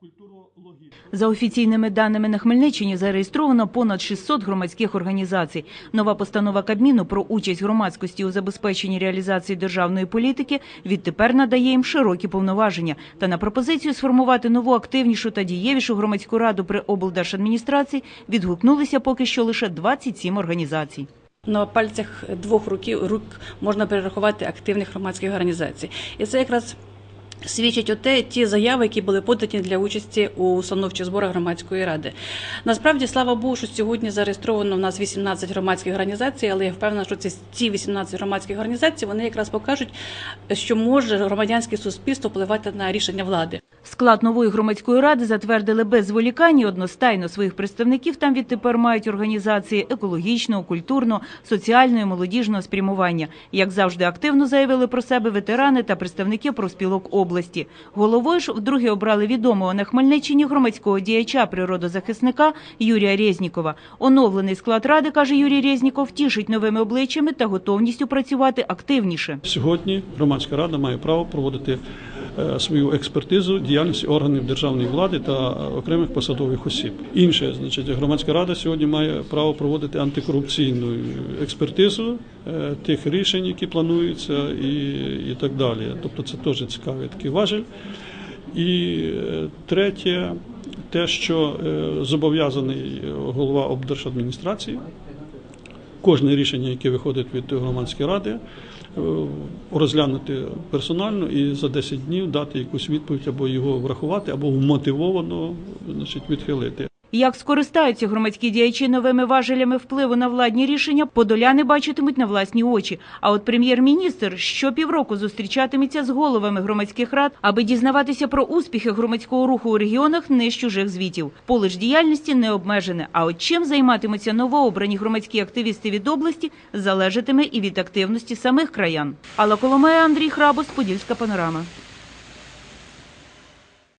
культурологічних. За офіційними даними на Хмельниччині зареєстровано понад 600 громадських організацій. Нова постанова Кабміну про участь громадськості у забезпеченні реалізації державної політики відтепер надає їм широкі повноваження. Та на пропозицію сформувати нову активнішу та дієвішу громадську раду при облдержадміністрації відгукнулися поки що лише 27 організацій. На пальцях двох руків рук можна перерахувати активних громадських організацій, і це якраз свідчить о те, ті заяви, які були подані для участі у установчих зборах громадської ради. Насправді, слава Богу, що сьогодні зареєстровано в нас 18 громадських організацій, але я впевнена, що ці, ці 18 громадських організацій вони якраз покажуть, що може громадянське суспільство впливати на рішення влади. Склад нової громадської ради затвердили без зволікань і одностайно своїх представників там відтепер мають організації екологічного, культурного, соціального і молодіжного спрямування. Як завжди активно заявили про себе ветерани та представники профспілок області. Головою ж вдруге обрали відомого на Хмельниччині громадського діяча природозахисника Юрія Резнікова. Оновлений склад ради, каже Юрій Резніков, тішить новими обличчями та готовністю працювати активніше. Сьогодні громадська рада має право проводити свою експертизу діяльності органів державної влади та окремих посадових осіб. Інше, значить, громадська рада сьогодні має право проводити антикорупційну експертизу е, тих рішень, які плануються, і, і так далі. Тобто, це теж цікавий такий важель. І е, третє, те, що е, зобов'язаний голова облдержадміністрації кожне рішення, яке виходить від громадської ради, е, розглянути персонально і за 10 днів дати якусь відповідь або його врахувати, або вмотивовано значить, відхилити. Як скористаються громадські діячі новими важелями впливу на владні рішення, подоляни бачитимуть на власні очі. А от прем'єр-міністр щопівроку зустрічатиметься з головами громадських рад, аби дізнаватися про успіхи громадського руху у регіонах не з чужих звітів. Поле діяльності не обмежене. А от чим займатимуться новообрані громадські активісти від області, залежатиме і від активності самих краян. Алла Коломея, Андрій Храбос, Подільська панорама.